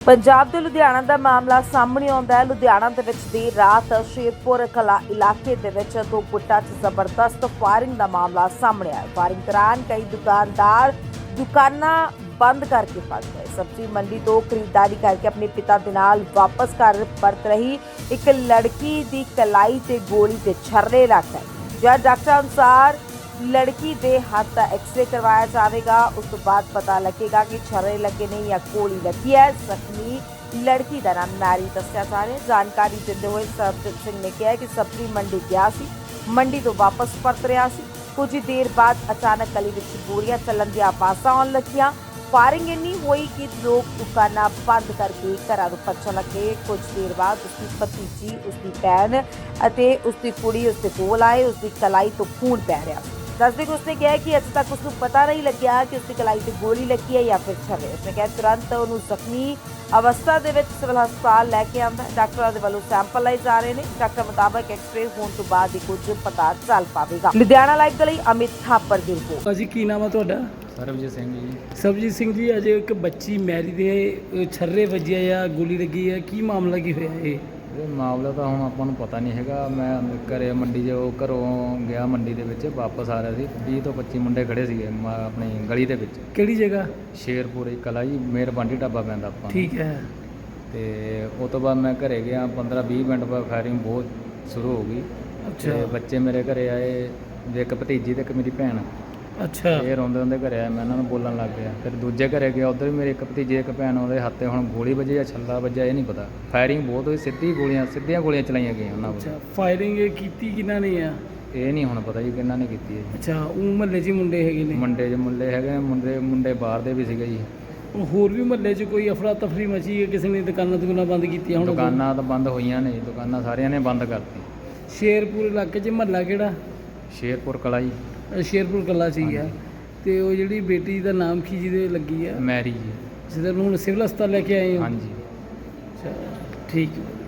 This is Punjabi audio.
ਪੰਜਾਬ ਦੇ ਲੁਧਿਆਣਾ ਦਾ ਮਾਮਲਾ ਸਾਹਮਣੇ ਆਉਂਦਾ ਹੈ। ਲੁਧਿਆਣਾ ਦੇ ਵਿੱਚ ਦੇਰ ਰਾਤ ਸ਼ੇਰਪੁਰ ਕਲਾ ਇਲਾਕੇ ਦੇ ਵਿੱਚ ਦੋ ਗੁੱਟਾਂ 'ਚ ਜ਼ਬਰਦਸਤ ਫਾਇਰਿੰਗ ਦਾ ਮਾਮਲਾ ਸਾਹਮਣੇ ਆਇਆ। ਫਾਇਰਿੰਗ ਦੌਰਾਨ ਕਈ ਦੁਕਾਨਦਾਰ ਦੁਕਾਨਾਂ ਬੰਦ ਕਰਕੇ ਭੱਜ ਗਏ। ਸਬਜ਼ੀ ਮੰਡੀ ਤੋਂ ਖਰੀਦਦਾਰੀ ਕਰਕੇ ਆਪਣੇ ਪਿਤਾ ਦੇ ਨਾਲ ਵਾਪਸ ਘਰ ਪਰਤ ਰਹੀ ਇੱਕ ਲੜਕੀ ਦੀ ਕਲਾਈ ਤੇ ਗੋਲੀ ਤੇ ਛਰਰੇ ਲੱਗ ਗਏ। ਜਦ ਡਾਕਟਰ ਅਨੁਸਾਰ ਲੜਕੀ ਦੇ ਹੱਥ ਦਾ ਐਕਸਰੇ ਕਰਵਾਇਆ ਜਾਵੇਗਾ, ਉਸ ਤੋਂ ਬਾਅਦ ਪਤਾ ਲੱਗੇਗਾ ਕਿ ਛਰੇ ਲੱਗੇ ਨੇ ਜਾਂ ਗੋਲੀ ਲੱਗੀ ਹੈ। ਜ਼ਖਮੀ ਲੜਕੀ ਦਾ ਨਾਮ ਨਾਰੀ ਦੱਸਿਆ ਜਾ ਰਿਹਾ ਜਾਣਕਾਰੀ ਦਿੰਦੇ ਹੋਏ ਸਰਬਜੀਤ ਸਿੰਘ ਨੇ ਕਿਹਾ ਕਿ ਸਬਜ਼ੀ ਮੰਡੀ ਗਿਆ ਸੀ। ਮੰਡੀ ਤੋਂ ਵਾਪਸ ਪਰਤ ਰਿਹਾ ਸੀ। ਕੁਝ ਦੇਰ ਬਾਅਦ ਅਚਾਨਕ ਕਲੀ ਵਿੱਚ ਗੋਲੀਆਂ ਚੱਲਣ ਦੀਆਂ ਆਵਾਜ਼ਾਂ ਆਉਣ ਲੱਗੀਆਂ। ਫਾਇਰਿੰਗ ਇੰਨੀ ਹੋਈ ਕਿ ਲੋਕ ਦੁਕਾਨਾਂ ਬੰਦ ਕਰਕੇ ਘਰਾਂ ਨੂੰ ਭੱਜਣ ਲੱਗੇ ਕੁਝ ਦੇਰ ਬਾਅਦ ਉਸਦੀ ਭਤੀਜੀ ਉਸਦੀ ਭੈਣ ਅਤੇ ਉਸਦੀ ਕੁੜੀ ਉਸਦੇ ਕੋਲ ਆਏ। ਉਸਦੀ ਕਲਾਈ ਤੋਂ ਖੂਨ ਪੈ ਰਿਹਾ ਸੀ। ਦੱਸਦੇ ਕਿ ਉਸਨੇ ਕਿਹਾ ਕਿ ਅਜੇ ਤੱਕ ਉਸਨੂੰ ਪਤਾ ਨਹੀਂ ਲੱਗਿਆ ਕਿ ਉਸਦੀ ਕਲਾਈ ਤੇ ਗੋਲੀ ਲੱਗੀ ਹੈ ਜਾਂ ਫਿਰ ਛੱਲੇ ਉਸਨੇ ਕਿਹਾ ਤੁਰੰਤ ਉਹਨੂੰ ਜ਼ਖਮੀ ਅਵਸਥਾ ਦੇ ਵਿੱਚ ਸਿਵਲ ਹਸਪਤਾਲ ਲੈ ਕੇ ਆਂਦਾ ਡਾਕਟਰਾਂ ਦੇ ਵੱਲੋਂ ਸੈਂਪਲ ਲਏ ਜਾ ਰਹੇ ਨੇ ਡਾਕਟਰ ਮੁਤਾਬਕ ਐਕਸਰੇ ਹੋਣ ਤੋਂ ਬਾਅਦ ਹੀ ਕੁਝ ਪਤਾ ਚੱਲ ਪਾਵੇਗਾ ਲੁਧਿਆਣਾ ਲਾਈਵ ਦੇ ਲਈ ਅਮਿਤ ਥਾਪਰ ਦੀ ਰਿਪੋਰਟ ਭਾਜੀ ਕੀ ਨਾਮ ਆ ਤੁਹਾਡਾ ਸਰਬਜੀਤ ਸਿੰਘ ਜੀ ਸਰਬਜੀਤ ਸਿੰਘ ਜੀ ਅਜੇ ਇੱਕ ਬੱਚੀ ਮੈਰੀ ਦੇ ਛਰਰੇ ਵੱਜਿਆ ਜਾਂ ਗੋਲੀ ਲੱਗੀ ਹੈ ਕੀ ਮਾਮਲਾ ਕੀ ਹੋਇਆ ਇਹ ਇਹ ਮਾਮਲਾ ਤਾਂ ਹੁਣ ਆਪਾਂ ਨੂੰ ਪਤਾ ਨਹੀਂ ਹੈਗਾ। ਮੈਂ ਘਰੇ ਮੰਡੀ 'ਚ ਉਹ ਘਰੋਂ ਗਿਆ ਮੰਡੀ ਦੇ ਵਿੱਚ ਵਾਪਸ ਆ ਰਿਹਾ ਸੀ। 20 ਤੋਂ 25 ਮੁੰਡੇ ਖੜੇ ਸੀਗੇ ਮ- ਆਪਣੀ ਗਲੀ ਦੇ ਵਿੱਚ। ਕਿਹੜੀ ਜਗ੍ਹਾ? ਸ਼ੇਰਪੁਰ ਕਲਾ ਜੀ ਮੇਰਬਾਂਡੀ ਢਾਬਾ ਪੈਂਦਾ ਆਪਾਂ ਨੂੰ। ਠੀਕ ਹੈ। ਤੇ ਉਹ ਤੋਂ ਬਾਅਦ ਮੈਂ ਘਰੇ ਗਿਆ 15 20 ਮਿੰਟ ਬਾਅਦ ਫਾਇਰਿੰਗ ਬਹੁਤ ਸ਼ੁਰੂ ਹੋ ਗਈ। ਅੱਛਾ। ਤੇ ਬੱਚੇ ਮੇਰੇ ਘਰੇ ਆਏ ਇੱਕ ਭਤੀਜੀ ਤੇ ਇੱਕ ਮੇਰੀ ਭੈਣ। ਅੱਛਾ। ਇਹ ਰੋਂਦੇ ਰੋਂਦੇ ਘਰੇ ਆਏ ਮੈਂ ਇਹਨਾਂ ਨੂੰ ਬੋਲਣ ਲੱਗ ਗਿਆ। ਫਿਰ ਦੂਜੇ ਘਰੇ ਗਿਆ ਉਧਰ ਵੀ ਮੇਰੀ ਇੱਕ ਭਤੀਜੀ ਇੱਕ ਭੈਣ ਉਹਦੇ ਹੱਥੇ ਹੁਣ ਗੋਲੀ ਵੱਜੀ ਜਾਂ ਛੱਲਾ ਵੱਜਿਆ ਇਹ ਨਹੀਂ ਪਤਾ। ਫਾਇਰਿੰਗ ਬਹੁਤ ਹੋਈ ਸਿੱਧੀ ਗੋਲੀਆਂ ਸਿੱਧੀਆਂ ਗੋਲੀਆਂ ਚਲਾਈਆਂ ਗਈਆਂ ਉਹਨਾਂ ਵੱਲੋਂ ਅੱਛਾ ਫਾਇਰਿੰਗ ਕੀਤੀ ਕਿਹਨਾਂ ਨੇ ਆ? ਇਹ ਨਹੀਂ ਹੁਣ ਪਤਾ ਜੀ ਕਿੰਨਾ ਨੇ ਕੀਤੀ ਹੈ ਅੱਛਾ ਉਹ ਮਹੱਲੇ 'ਚ ਹੀ ਮੁੰਡੇ ਹੈਗੇ ਨੇ? ਮੁੰਡੇ ਜੇ ਮੁੰਡੇ ਹੈਗੇ ਮੁੰਡੇ ਮੁੰਡੇ ਬਾਹਰ ਦੇ ਵੀ ਸੀਗੇ ਜੀ। ਉਹ ਹੋਰ ਵੀ ਮਹੱਲੇ 'ਚ ਕੋਈ ਅਫਰਾ ਤਫਰੀ ਮਚੀ ਹੈ ਕਿਸੇ ਨੇ ਦੁਕਾਨਾਂ ਦੁਕਾਨਾਂ ਬੰਦ ਕੀਤੀਆਂ ਹੁਣ? ਦੁਕਾਨਾਂ ਤਾਂ ਬੰਦ ਹੋਈਆਂ ਨੇ ਜੀ, ਦੁਕਾਨਾਂ ਸਾਰਿਆਂ ਨੇ ਬੰਦ ਕਰਤੀ ਸ਼ੇਰਪੁਰ ਇਲਾਕੇ 'ਚ ਮਹੱਲਾ ਕਿਹੜਾ? ਸ਼ੇਰਪੁਰ ਕਲਾ ਜੀ। ਸ਼ੇਰਪੁਰ ਕੱਲਾ 'ਚ ਹੀ ਆ। ਤੇ ਉਹ ਜਿਹੜੀ ਬੇਟੀ ਦਾ ਨਾਮ ਕੀ ਜਿਹਦੇ ਲੱਗੀ ਆ? ਮੈਰੀ ਜੀ। ਜਿਹਦੇ ਨੂੰ ਹੁਣ ਸਿਵਲ ਹਸਪਤਾਲ ਲੈ ਕੇ ਆਏ ਹੋ? ਹਾਂਜੀ। ਅੱਛਾ ਠੀਕ ਹੈ।